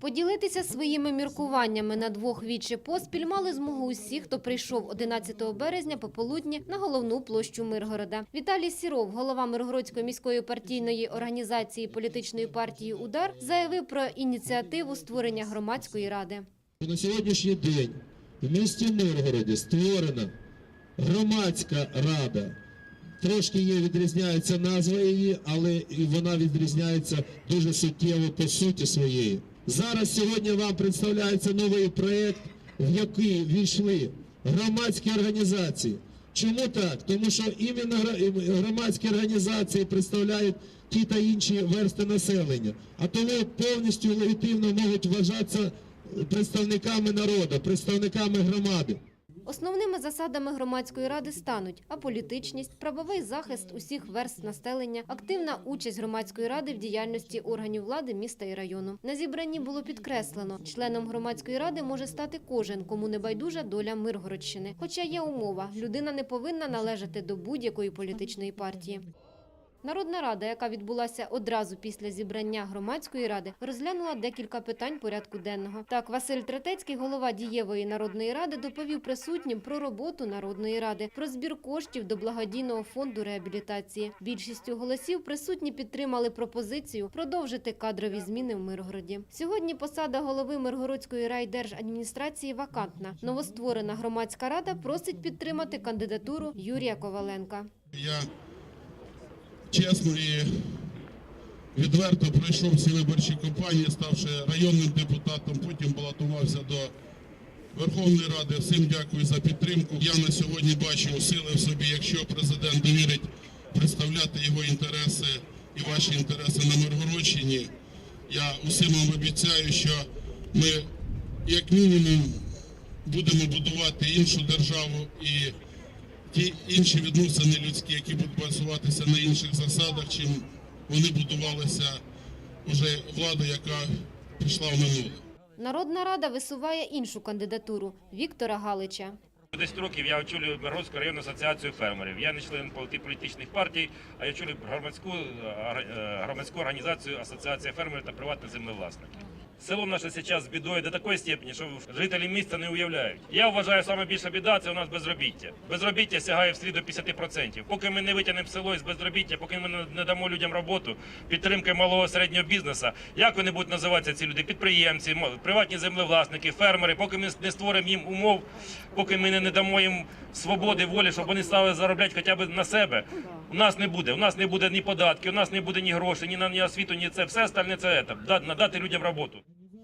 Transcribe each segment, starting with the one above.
Поділитися своїми міркуваннями на двох вічі поспіль мали змогу усі, хто прийшов 11 березня пополудні на головну площу Миргорода. Віталій Сіров, голова Миргородської міської партійної організації політичної партії Удар, заявив про ініціативу створення громадської ради. На сьогоднішній день в місті Миргороді створена громадська рада. Трошки є відрізняється назва її, але вона відрізняється дуже суттєво по суті своєї. Зараз сьогодні вам представляється новий проєкт, в який війшли громадські організації. Чому так? Тому що іменно громадські організації представляють ті та інші версти населення, а тому повністю легітимно можуть вважатися представниками народу, представниками громади. Основними засадами громадської ради стануть аполітичність, правовий захист усіх верст населення, активна участь громадської ради в діяльності органів влади міста і району. На зібранні було підкреслено, членом громадської ради може стати кожен, кому не байдужа доля Миргородщини. Хоча є умова, людина не повинна належати до будь-якої політичної партії. Народна рада, яка відбулася одразу після зібрання громадської ради, розглянула декілька питань порядку денного. Так, Василь Третецький, голова дієвої народної ради, доповів присутнім про роботу народної ради, про збір коштів до благодійного фонду реабілітації. Більшістю голосів присутні підтримали пропозицію продовжити кадрові зміни в Миргороді. Сьогодні посада голови Миргородської райдержадміністрації вакантна. Новостворена громадська рада просить підтримати кандидатуру Юрія Коваленка. Я чесно і відверто пройшов всі виборчі кампанії, ставши районним депутатом, потім балотувався до Верховної Ради. Всім дякую за підтримку. Я на сьогодні бачу сили в собі, якщо президент довірить представляти його інтереси і ваші інтереси на Миргородщині. Я усім вам обіцяю, що ми, як мінімум, будемо будувати іншу державу і ті інші відносини людські, які будуть базуватися на інших засадах, чим вони будувалися вже влада, яка пішла в минуле. Народна рада висуває іншу кандидатуру Віктора Галича. 10 років я очолюю Миргородську районну асоціацію фермерів. Я не член політи- політичних партій, а я очолюю громадську, е, громадську організацію Асоціація фермерів та приватних землевласників. Село наше зараз з бідою до такої степені, що жителі міста не уявляють. Я вважаю, саме більша біда це у нас безробіття. Безробіття сягає вслід до 50%. Поки ми не витягнемо село із безробіття, поки ми не- дамо людям роботу, підтримки малого середнього бізнесу, як вони будуть називатися ці люди? Підприємці, приватні землевласники, фермери, поки ми не створимо їм умов, поки ми не- дамо їм свободи, волі, щоб вони стали заробляти хоча б на себе. У нас не буде. У нас не буде ні податків, у нас не буде ні грошей, ні на ні освіту, ні це. Все остальне це. Да- надати людям роботу.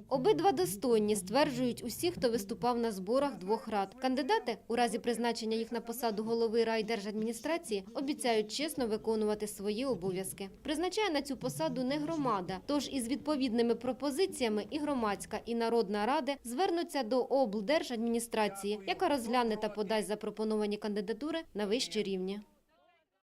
Обидва достойні, стверджують усі, хто виступав на зборах двох рад. Кандидати, у разі призначення їх на посаду голови райдержадміністрації, обіцяють чесно виконувати свої обов'язки. Призначає на цю посаду не громада, тож із відповідними пропозиціями і громадська, і народна ради звернуться до облдержадміністрації, яка розгляне та подасть запропоновані кандидатури на вищі рівні.